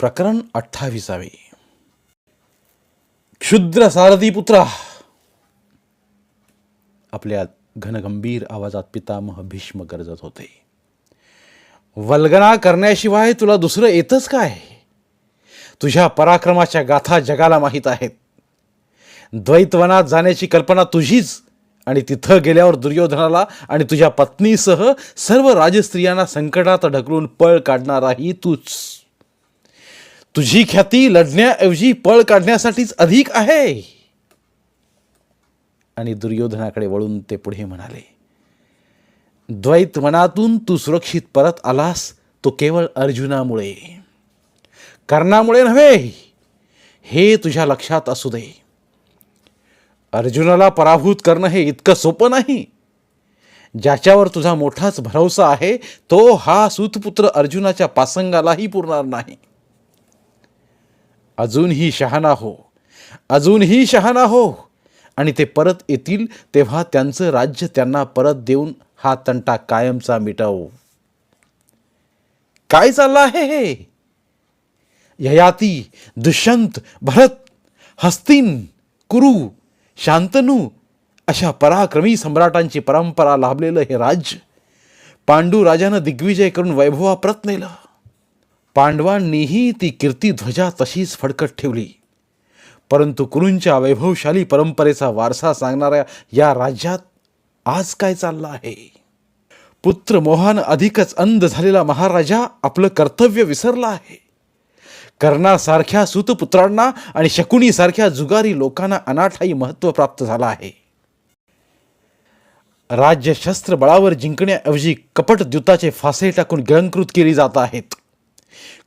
प्रकरण अठ्ठावीसावे. क्षुद्र सारथी पुत्रा! आपल्या घनगंभीर आवाजात पितामह भीष्म गरजत होते. वल्गना करण्याशिवाय तुला दुसरं येतच काय? तुझ्या पराक्रमाच्या गाथा जगाला माहीत आहेत. द्वैतवनात जाण्याची कल्पना तुझीच आणि तिथं गेल्यावर दुर्योधनाला आणि तुझ्या पत्नीसह सर्व राजस्त्रियांना संकटात ढकलून पळ काढणाराही तूच. तुझी ख्याती लढण्याऐवजी पळ काढण्यासाठीच अधिक आहे. आणि दुर्योधनाकडे वळून ते पुढे म्हणाले द्वैत मनातून तू सुरक्षित परत आलास तो केवळ अर्जुनामुळे. कर्णामुळे नव्हे हे तुझ्या लक्षात असू दे. अर्जुनाला पराभूत करणं हे इतकं सोपं नाही. ज्याच्यावर तुझा मोठाच भरवसा आहे तो हा सूतपुत्र अर्जुनाच्या पासंगालाही पुरणार नाही. अजूनही शहाणा हो. अजूनही शहाणा हो. आणि ते परत येतील तेव्हा त्यांचं राज्य त्यांना परत देऊन हा तंटा कायमचा मिटव. काय चाललं आहे हे? ययाती दुष्यंत भरत हस्तिन कुरु शांतनू अशा पराक्रमी सम्राटांची परंपरा लाभलेलं हे राज्य पांडू राजानं दिग्विजय करून वैभवाप्रत नेलं. पांडवांनीही ती कीर्तीध्वजा तशीच फडकत ठेवली. परंतु कुरूंच्या वैभवशाली परंपरेचा वारसा सांगणाऱ्या या राज्यात आज काय चाललं आहे? पुत्र मोहान अधिकच अंध झालेला महाराजा आपलं कर्तव्य विसरला आहे. कर्णासारख्या सुतपुत्रांना आणि शकुनीसारख्या जुगारी लोकांना अनाठाई महत्त्व प्राप्त झालं आहे. राज्य शस्त्र बळावर जिंकण्याऐवजी कपट द्युताचे फासे टाकून गिळंकृत केली जात आहेत.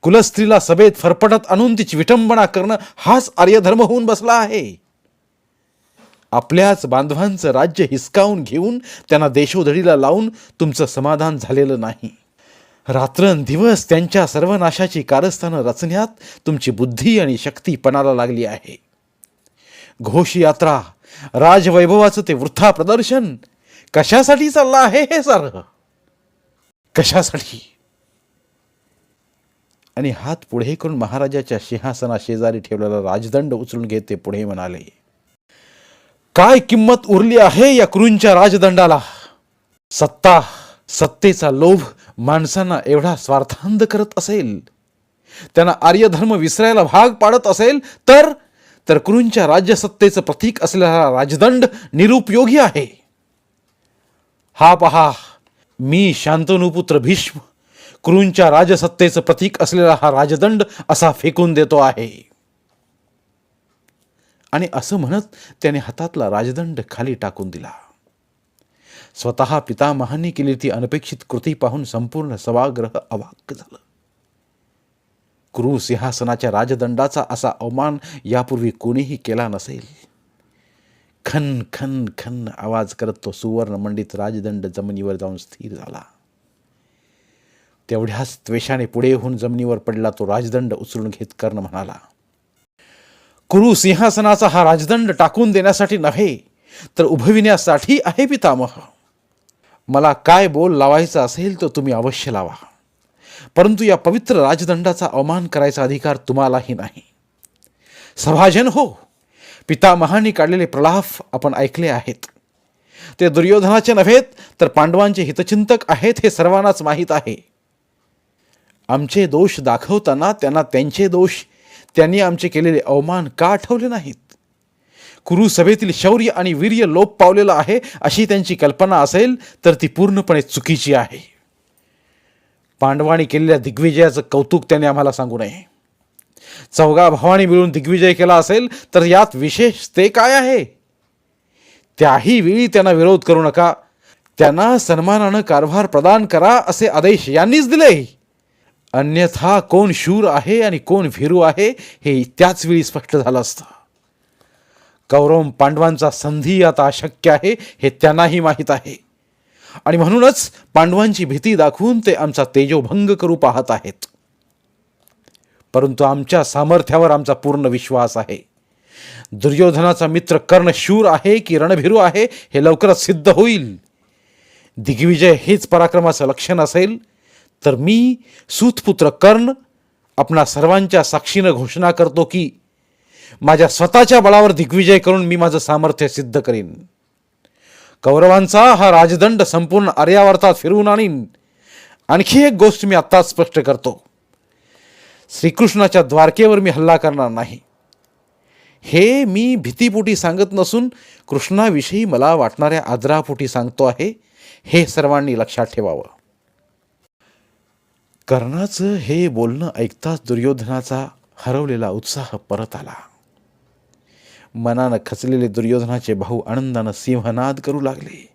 कुलस्त्रीला सभेत फरफटत आणून तिची विटंबना करणं हाच आर्यधर्म होऊन बसला आहे. आपल्याच बांधवांचं राज्य हिसकावून घेऊन त्यांना देशोधडीला लावून तुमचं समाधान झालेलं नाही. रात्रंदिवस त्यांच्या सर्वनाशाची कारस्थानं रचण्यात तुमची बुद्धी आणि शक्ती पणाला लागली आहे. घोषयात्रा राजवैभवाचं ते वृथा प्रदर्शन कशासाठी चाललं आहे हे सारं? कशासाठी? आणि हात पुढे करून महाराजाच्या सिंहासना शेजारी ठेवलेला राजदंड उचलून घेत ते पुढे म्हणाले काय किंमत उरली आहे या क्रूंच्या राजदंडाला? सत्ता सत्तेचा लोभ माणसांना एवढा स्वार्थांध करत असेल त्यांना आर्यधर्म विसरायला भाग पाडत असेल तर तर क्रूंच्या राज्यसत्तेचं प्रतीक असलेला राजदंड निरुपयोगी आहे. हा पहा मी शांतनुपुत्र भीष्म क्रूंच्या राजसत्तेचं प्रतीक असलेला हा राजदंड असा फेकून देतो आहे. आणि असं म्हणत त्याने हातातला राजदंड खाली टाकून दिला. स्वतः पितामहांनी केली ती अनपेक्षित कृती पाहून संपूर्ण सभागृह अवाक झालं. क्रू सिंहासनाच्या राजदंडाचा असा अवमान यापूर्वी कोणीही केला नसेल. खन खन खन आवाज करत तो सुवर्ण मंडित राजदंड जमिनीवर जाऊन स्थिर झाला. तेवढ्याच त्वेषाने पुढे होऊन जमिनीवर पडला तो राजदंड उचलून घेत कर्ण म्हणाला कुरु सिंहासनाचा हा राजदंड टाकून देण्यासाठी नव्हे तर उभविण्यासाठी आहे पितामह. मला काय बोल लावायचा असेल तो तुम्ही अवश्य लावा. परंतु या पवित्र राजदंडाचा अवमान करायचा अधिकार तुम्हालाही नाही. सभाजन हो पितामहांनी काढलेले प्रलाप आपण ऐकले आहेत. ते दुर्योधनाचे नव्हेत तर पांडवांचे हितचिंतक आहेत हे सर्वांनाच माहीत आहे. आमचे दोष दाखवताना त्यांना त्यांचे दोष त्यांनी आमचे केलेले अवमान का आठवले नाहीत? कुरुसभेतील शौर्य आणि वीर्य लोप पावलेलं आहे अशी त्यांची कल्पना असेल तर ती पूर्णपणे चुकीची आहे. पांडवाने केलेल्या दिग्विजयाचं कौतुक त्याने आम्हाला सांगू नये. चौघा भावांनी मिळून दिग्विजय केला असेल तर यात विशेष ते काय आहे? त्याही वेळी त्यांना विरोध करू नका. त्यांना सन्मानानं कारभार प्रदान करा असे आदेश यांनीच दिले. अन्यथा कोण शूर आहे आणि कोण भीरू आहे हे त्याच वेळी स्पष्ट झालं असतं. कौरव पांडवांचा संधी आता अशक्य आहे हे त्यांनाही माहीत आहे. आणि म्हणूनच पांडवांची भीती दाखवून ते आमचा तेजोभंग करू पाहत आहेत. परंतु आमच्या सामर्थ्यावर आमचा पूर्ण विश्वास आहे. दुर्योधनाचा मित्र कर्ण शूर आहे की रणभिरू आहे हे लवकरच सिद्ध होईल. दिग्विजय हेच पराक्रमाचं लक्षण असेल तर मी सूतपुत्र कर्ण आपणा सर्वांच्या साक्षीनं घोषणा करतो की माझ्या स्वतःच्या बळावर दिग्विजय करून मी माझं सामर्थ्य सिद्ध करीन. कौरवांचा हा राजदंड संपूर्ण आर्यावर्तात फिरवून आणीन. आणखी एक गोष्ट मी आत्ताच स्पष्ट करतो. श्रीकृष्णाच्या द्वारकेवर मी हल्ला करणार नाही. हे मी भीतीपोटी सांगत नसून कृष्णाविषयी मला वाटणाऱ्या आदरापोटी सांगतो आहे हे सर्वांनी लक्षात ठेवावं. कर्णाचं हे बोलणं ऐकताच दुर्योधनाचा हरवलेला उत्साह परत आला. मनानं खचलेले दुर्योधनाचे भाऊ आनंदानं सिंहनाद करू लागले.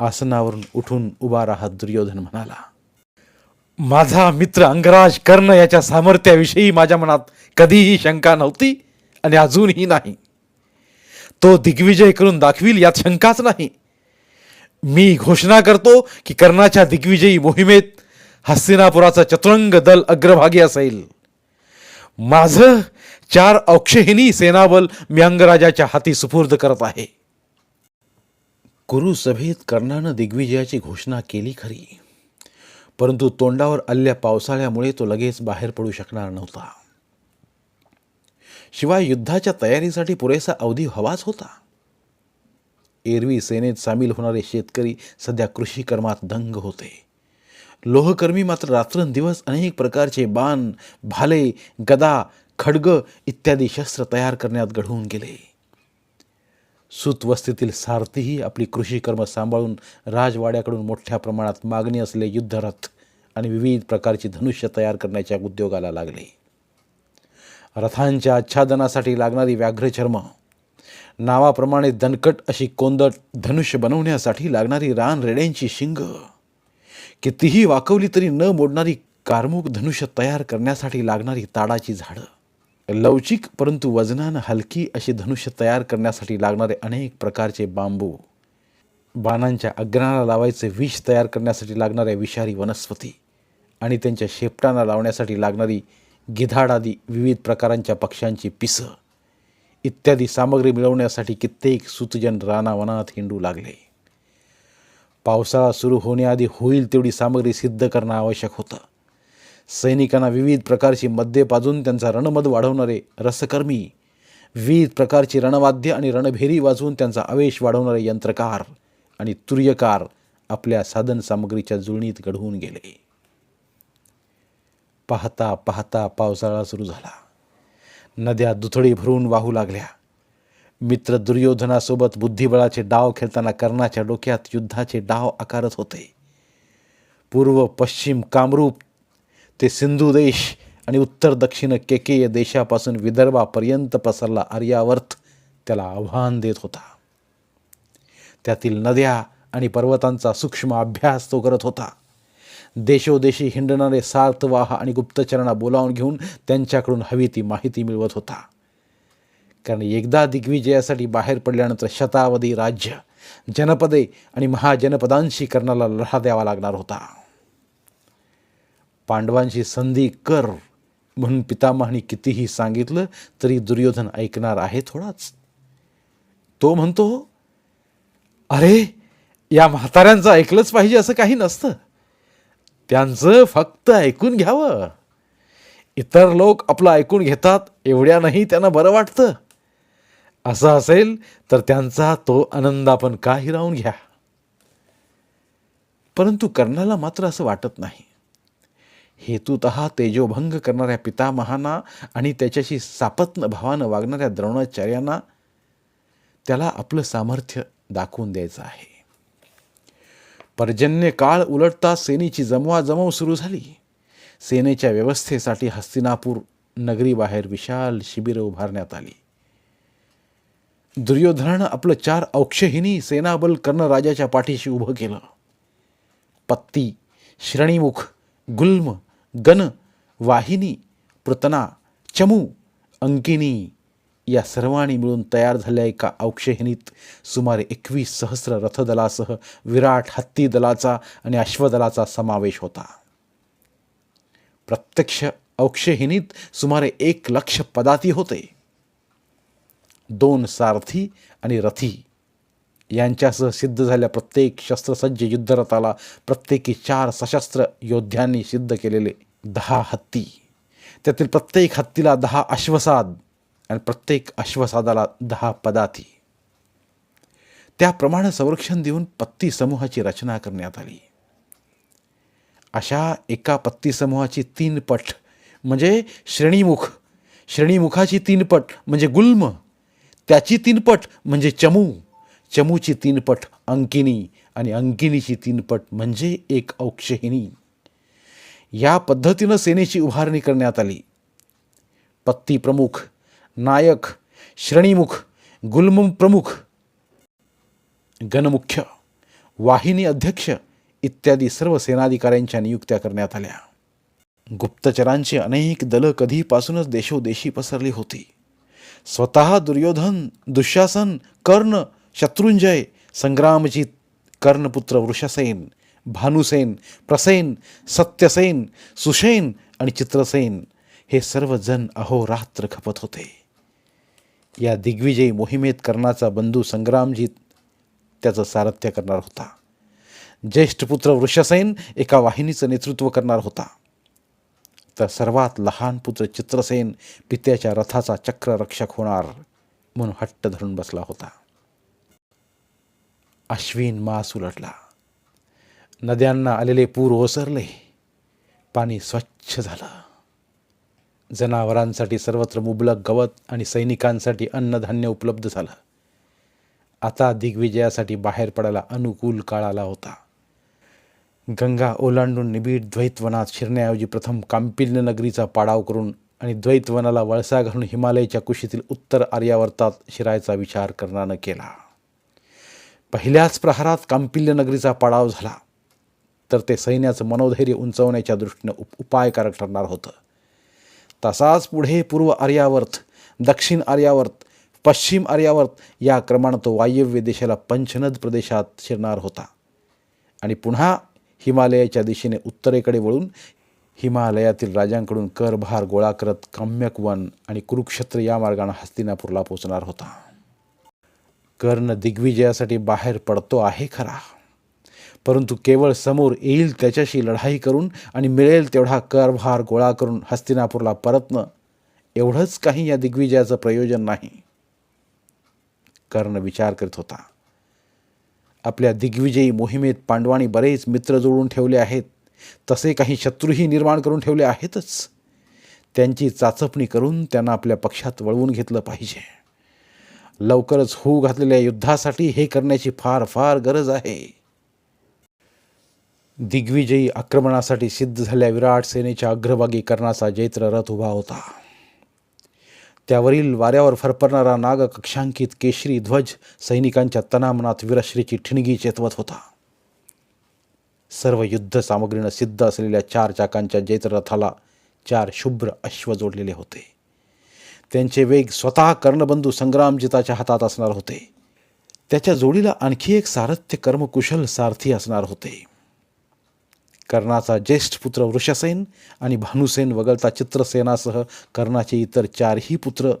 आसनावरून उठून उभा राहत दुर्योधन म्हणाला माझा मित्र अंगराज कर्ण याच्या सामर्थ्याविषयी माझ्या मनात कधीही शंका नव्हती आणि अजूनही नाही. तो दिग्विजय करून दाखवील यात शंकाच नाही. मी घोषणा करतो की कर्णाच्या दिग्विजयी मोहिमेत हस्तिनापुराचा चतुरंग दल अग्रभागी असेल. माझं चार औक्षहिनी सेनाबल मी अंगराजाच्या हाती सुपूर्द करत आहे. कुरुसभेत कर्णानं दिग्विजयाची घोषणा केली खरी. परंतु तोंडावर आलेल्या पावसाळ्यामुळे तो लगेच बाहेर पडू शकणार नव्हता. शिवाय युद्धाच्या तयारीसाठी पुरेसा अवधी हवाच होता. एरवी सेनेत सामील होणारे शेतकरी सध्या कृषी कर्मात दंग होते. लोहकर्मी मात्र रात्रंदिवस अनेक प्रकारचे बाण भाले गदा खडग इत्यादी शस्त्र तयार करण्यात घडवून गेले. सुतवस्तीतील सारथीही आपली कृषीकर्म सांभाळून राजवाड्याकडून मोठ्या प्रमाणात मागणी असलेले युद्धरथ आणि विविध प्रकारची धनुष्य तयार करण्याच्या उद्योगाला लागले. रथांच्या आच्छादनासाठी लागणारी व्याघ्रचर्म नावाप्रमाणे दणकट अशी कोंदट धनुष्य बनवण्यासाठी लागणारी रान रेड्यांची शिंग कितीही वाकवली तरी न मोडणारी कारमुख धनुष्य तयार करण्यासाठी लागणारी ताडाची झाडं. लवचिक परंतु वजनानं हलकी अशी धनुष्य तयार करण्यासाठी लागणारे अनेक प्रकारचे बांबू. बाणांच्या अग्राला लावायचे विष तयार करण्यासाठी लागणाऱ्या विषारी वनस्पती आणि त्यांच्या शेपटांना लावण्यासाठी लागणारी गिधाडादी विविध प्रकारांच्या पक्ष्यांची पिसं. इत्यादी सामग्री मिळवण्यासाठी कित्येक सुतजन रानावनात हिंडू लागले. पावसाळा सुरू होण्याआधी होईल तेवढी सामग्री सिद्ध करणं आवश्यक होतं. सैनिकांना विविध प्रकारची मद्ये पाजून त्यांचा रणमद वाढवणारे रसकर्मी विविध प्रकारची रणवाद्य आणि रणभेरी वाजवून त्यांचा आवेश वाढवणारे यंत्रकार आणि तुर्यकार आपल्या साधन सामग्रीच्या जुळणीत घडवून गेले. पाहता पाहता पावसाळा सुरू झाला. नद्या दुथडी भरून वाहू लागल्या. मित्र दुर्योधनासोबत बुद्धिबळाचे डाव खेळताना कर्णाच्या डोक्यात युद्धाचे डाव आकारत होते. पूर्व पश्चिम कामरूप ते सिंधू देश आणि उत्तर दक्षिण केकेय देशापासून विदर्भापर्यंत पसरला आर्यावर्त त्याला आव्हान देत होता. त्यातील नद्या आणि पर्वतांचा सूक्ष्म अभ्यास तो करत होता. देशोदेशी हिंडणारे सार्थवाह आणि गुप्तचरणा बोलावून घेऊन त्यांच्याकडून हवी ती माहिती मिळवत होता. कारण एकदा दिग्विजयासाठी बाहेर पडल्यानंतर शतावधी राज्य जनपदे आणि महाजनपदांशी कर्णाला लढा द्यावा लागणार होता. पांडवांशी संधी कर म्हणून पितामहाने कितीही सांगितलं तरी दुर्योधन ऐकणार आहे थोडाच. तो म्हणतो अरे या म्हाताऱ्यांचं ऐकलंच पाहिजे असं काही नसतं. त्यांचं फक्त ऐकून घ्यावं. इतर लोक आपलं ऐकून घेतात एवढ्यानंही त्यांना बरं वाटतं. असं असेल तर त्यांचा तो आनंद आपण का हिरावून घ्या. परंतु कर्णाला मात्र असं वाटत नाही. हेतुत तेजोभंग करणाऱ्या पितामहांना आणि त्याच्याशी सापत्न भावानं वागणाऱ्या द्रोणाचार्यांना त्याला आपलं सामर्थ्य दाखवून द्यायचं आहे. पर्जन्य काळ उलटता सेनेची जमवाजमव सुरू झाली. सेनेच्या व्यवस्थेसाठी हस्तिनापूर नगरीबाहेर विशाल शिबिरं उभारण्यात आली. दुर्योधनानं आपलं चार औक्षहिनी सेनाबल कर्ण राजाच्या पाठीशी उभं केलं. पत्ती श्रेणीमुख गुल्म गण वाहिनी पृतना चमू अंकिनी या सर्वांनी मिळून तयार झालेल्या एका औक्षहिनीत सुमारे एकवीस सहस्र रथदलासह विराट हत्ती दलाचा आणि अश्वदलाचा समावेश होता. प्रत्यक्ष औक्षहिनीत सुमारे एक लक्ष पदाती होते. दोन सारथी आणि रथी. यांच्यासह सिद्ध झाल्या प्रत्येक शस्त्रसज्ज युद्धरथाला प्रत्येकी चार सशस्त्र योद्ध्यांनी सिद्ध केलेले दहा हत्ती. त्यातील प्रत्येक हत्तीला दहा अश्वसाद आणि प्रत्येक अश्वसादाला दहा पदाती त्याप्रमाणे संरक्षण देऊन पत्ती समूहाची रचना करण्यात आली. अशा एका पत्ती समूहाची तीन पट म्हणजे श्रेणीमुख. श्रेणीमुखाची तीन पट म्हणजे गुल्म. त्याची तीनपट म्हणजे चमू. चमूची तीन पट अंकिनी आणि अंकिनीची तीन पट म्हणजे एक औक्षहिणी. या पद्धतीनं सेनेची उभारणी करण्यात आली. पत्ती प्रमुख नायक श्रेणीमुख गुल्म प्रमुख गणमुख्य वाहिनी अध्यक्ष इत्यादी सर्व सेनाधिकाऱ्यांच्या नियुक्त्या करण्यात आल्या. गुप्तचरांची अनेक दलं कधीपासूनच देशोदेशी पसरली होती. स्वतः दुर्योधन दुःशासन कर्ण शत्रुंजय संग्रामजित कर्णपुत्र वृषसेन भानुसेन प्रसेन सत्यसेन सुशेन आणि चित्रसेन हे सर्वजण अहोरात्र खपत होते. या दिग्विजयी मोहिमेत कर्णाचा बंधू संग्रामजीत त्याचं सारथ्य करणार होता. ज्येष्ठ पुत्र वृषसेन एका वाहिनीचं नेतृत्व करणार होता. तर सर्वात लहान पुत्र चित्रसेन पित्याच्या रथाचा चक्ररक्षक होणार म्हणून हट्ट धरून बसला होता. अश्विन मास उलटला. नद्यांना आलेले पूर ओसरले. पाणी स्वच्छ झालं. जनावरांसाठी सर्वत्र मुबलक गवत आणि सैनिकांसाठी अन्नधान्य उपलब्ध झालं. आता दिग्विजयासाठी बाहेर पडायला अनुकूल काळ आला होता. गंगा ओलांडून निबीड द्वैतवनात शिरण्याऐवजी प्रथम कांपिल्य नगरीचा पाडाव करून आणि द्वैतवनाला वळसा घालून हिमालयाच्या कुशीतील उत्तर आर्यावर्तात शिरायचा विचार कर्णानं केला. पहिल्याच प्रहारात कांपिल्य नगरीचा पाडाव झाला. तर ते सैन्याचं मनोधैर्य उंचवण्याच्या दृष्टीनं उप उपायकारक ठरणार होतं. तसाच पुढे पूर्व आर्यावर्त दक्षिण आर्यावर्त पश्चिम आर्यावर्त या क्रमानं तो वायव्य देशाला पंचनद प्रदेशात शिरणार होता. आणि पुन्हा हिमालयाच्या दिशेने उत्तरेकडे वळून हिमालयातील राजांकडून करभार गोळा करत काम्यक वन आणि कुरुक्षेत्र या मार्गाने हस्तिनापूरला पोचणार होता. कर्ण दिग्विजयासाठी बाहेर पडतो आहे खरा. परंतु केवळ समोर येईल त्याच्याशी लढाई करून आणि मिळेल तेवढा करभार गोळा करून हस्तिनापूरला परतणं एवढंच काही या दिग्विजयाचं प्रयोजन नाही. कर्ण विचार करीत होता. आपल्या दिग्विजयी मोहिमेत पांडवांनी बरेच मित्र जोडून ठेवले आहेत. तसे काही शत्रूही निर्माण करून ठेवले आहेतच. त्यांची चाचपणी करून त्यांना आपल्या पक्षात वळवून घेतलं पाहिजे. लवकरच होऊ घातलेल्या युद्धासाठी हे करण्याची फार फार गरज आहे. दिग्विजयी आक्रमणासाठी सिद्ध झाल्या विराट सेनेच्या अग्रभागी कर्णाचा जैत्र रथ उभा होता. त्यावरील वाऱ्यावर फरफरणारा नाग कक्षांकित केशरी ध्वज सैनिकांच्या तनामनात वीरश्रीची ठिणगी चेतवत होता. सर्व युद्ध सामग्रीनं सिद्ध असलेल्या चार चाकांच्या जैत्ररथाला चार शुभ्र अश्व जोडलेले होते. त्यांचे वेग स्वतः कर्णबंधू संग्रामजिताच्या हातात असणार होते. त्याच्या जोडीला आणखी एक सारथ्य कर्मकुशल सारथी असणार होते. कर्णाचा ज्येष्ठ पुत्र वृषसेन आणि भानुसेन वगळता चित्रसेनासह कर्णाचे इतर चारही पुत्र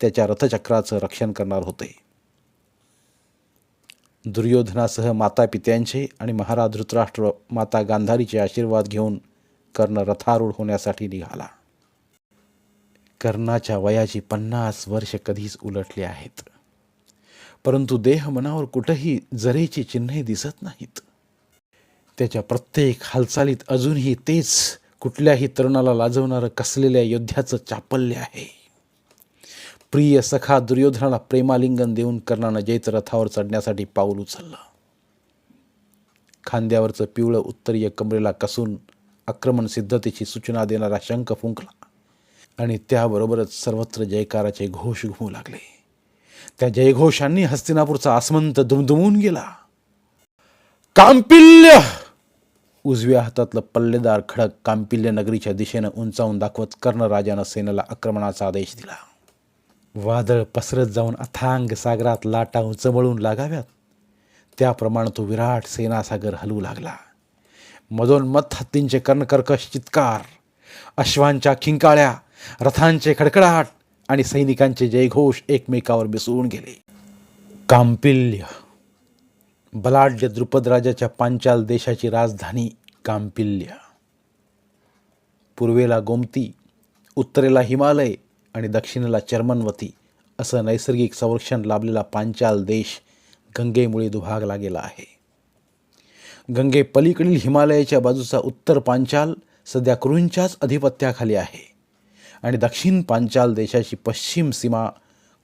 त्याच्या रथचक्राचं रक्षण करणार होते. दुर्योधनासह माता पित्यांचे आणि महाराज धृतराष्ट्र माता गांधारीचे आशीर्वाद घेऊन कर्ण रथारूढ होण्यासाठी निघाला. कर्णाच्या वयाची पन्नास वर्ष कधीच उलटली आहेत. परंतु देह मनावर कुठंही जरेची चिन्हे दिसत नाहीत. त्याच्या प्रत्येक हालचालीत अजूनही तेच कुठल्याही तरुणाला लाजवणारं कसलेल्या योद्ध्याचं चापल्य आहे. प्रिय सखा दुर्योधनाला प्रेमालिंगन देऊन कर्णानं जैतरथावर चढण्यासाठी पाऊल उचललं. खांद्यावरचं पिवळं उत्तरीय कमरेला कसून आक्रमण सिद्धतेची सूचना देणारा शंख फुंकला आणि त्याबरोबरच सर्वत्र जयकाराचे घोष घुमू लागले. त्या जयघोषांनी हस्तिनापूरचा आसमंत दुमदुमून गेला. कांपिल्य! उजव्या हातातलं पल्लेदार खडक कांपिल्य नगरीच्या दिशेनं उंचावून दाखवत कर्णराजानं सेनेला आक्रमणाचा आदेश दिला. वादळ पसरत जाऊन अथांग सागरात लाटा उचमळून लागाव्यात. त्याप्रमाणे तो विराट सेनासागर हलवू लागला. मधोन्मथ हत्तींचे कर्णकर्कश चित्कार अश्वांच्या खिंकाळ्या रथांचे खडखडाट आणि सैनिकांचे जयघोष एकमेकावर मिसळून गेले. कांपिल्य! बलाढ्य द्रुपद राजाच्या पांचाल देशाची राजधानी कांपिल्य. पूर्वेला गोमती उत्तरेला हिमालय आणि दक्षिणेला चर्मनवती असं नैसर्गिक संरक्षण लाभलेला पांचाल देश गंगेमुळे दुभागला गेला आहे. गंगे पलीकडील हिमालयाच्या बाजूचा उत्तर पांचाल सध्या कुरूंच्याच अधिपत्याखाली आहे आणि दक्षिण पांचाल देशाची पश्चिम सीमा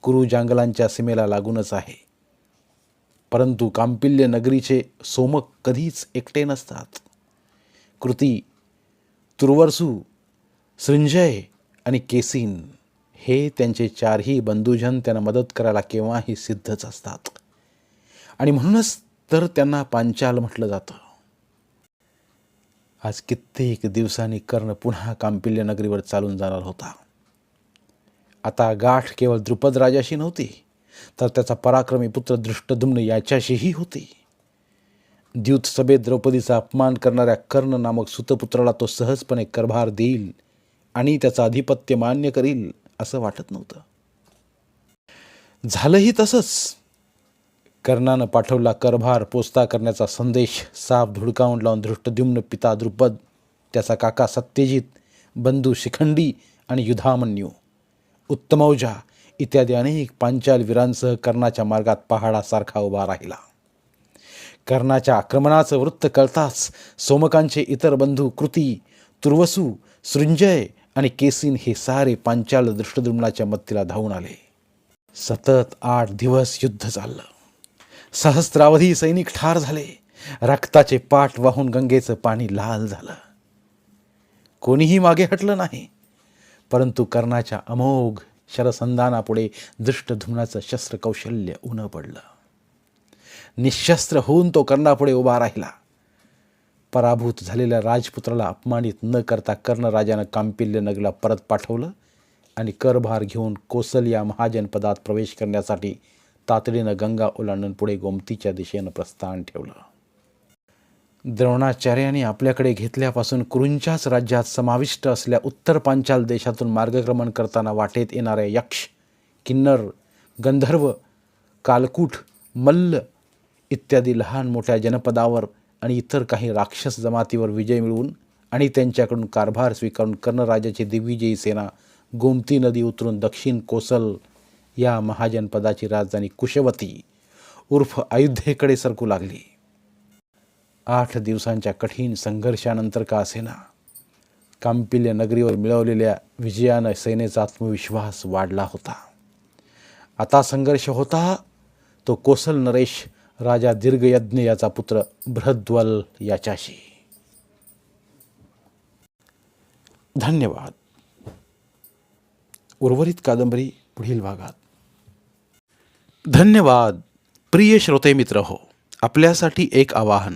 कुरू जंगलांच्या सीमेला लागूनच आहे. परंतु कांपिल्य नगरीचे सोमक कधीच एकटे नसतात. कृती तुर्वर्सू सृंजय आणि केसिन हे त्यांचे चारही बंधुजन त्यांना मदत करायला केव्हाही सिद्धच असतात. आणि म्हणूनच तर त्यांना पांचाल म्हटलं जातं. आज कित्येक दिवसांनी कर्ण पुन्हा कांपिल्य नगरीवर चालून जाणार होता. आता गाठ केवळ द्रुपद राजाशी नव्हती तर त्याचा पराक्रमी पुत्र दृष्टदुम्न याच्याशीही होते. द्यूत सभेत द्रौपदीचा अपमान करणाऱ्या कर्ण नामक सुतपुत्राला तो सहजपणे करभार देईल आणि त्याचं आधिपत्य मान्य करील असं वाटत नव्हतं. झालंही तसंच. कर्णानं पाठवला करभार पोचता करण्याचा संदेश साप धुडकावून लावून धृष्टद्युम्न पिता द्रुपद त्याचा काका सत्यजित बंधू शिखंडी आणि युधामन्यू. उत्तमौजा इत्यादी अनेक पांचाल वीरांसह कर्णाच्या मार्गात पहाडासारखा उभा राहिला. कर्णाच्या आक्रमणाचं वृत्त कळताच सोमकांचे इतर बंधू कृती तुर्वसू सृंजय आणि केसिन हे सारे पांचाल दृष्टद्युम्नाच्या मत्तीला धावून आले. सतत आठ दिवस युद्ध चाललं. सहस्रावधी सैनिक ठार झाले. रक्ताचे पाठ वाहून गंगेचं पाणी लाल झालं. कोणीही मागे हटलं नाही. परंतु कर्णाच्या अमोघ शरसंधानापुढे दृष्टधुम्नाचं शस्त्रकौशल्य उनं पडलं. निशस्त्र होऊन तो कर्णापुढे उभा राहिला. पराभूत झालेल्या राजपुत्राला अपमानित न करता कर्णराजानं कांपिल्य नगरीला परत पाठवलं आणि करभार घेऊन कोसल या महाजनपदात प्रवेश करण्यासाठी तातडीनं गंगा ओलांडून पुढे गोमतीच्या दिशेनं प्रस्थान ठेवलं. द्रोणाचार्याने आपल्याकडे घेतल्यापासून कुरुंच्याच राज्यात समाविष्ट असल्या उत्तर पांचाल देशातून मार्गक्रमण करताना वाटेत येणाऱ्या यक्ष किन्नर गंधर्व कालकूट मल्ल इत्यादी लहान मोठ्या जनपदावर आणि इतर काही राक्षस जमातीवर विजय मिळवून आणि त्यांच्याकडून कारभार स्वीकारून कर्णराजाची दिग्विजयी सेना गोमती नदी उतरून दक्षिण कोसल या महाजनपदाची राजधानी कुशवती उर्फ अयोध्येकडे सरकू लागली. आठ दिवसांच्या कठीण संघर्षानंतर का असेना? कांपिल्य नगरीवर मिळवलेल्या विजयानं सेनेचा आत्मविश्वास वाढला होता. आता संघर्ष होता तो कोसल नरेश राजा दीर्घयज्ञ याचा पुत्र बृहद्वल याच्याशी. धन्यवाद. उर्वरित कादंबरी पुढील भागात. धन्यवाद. प्रिय श्रोते मित्र हो आपल्यासाठी एक आवाहन.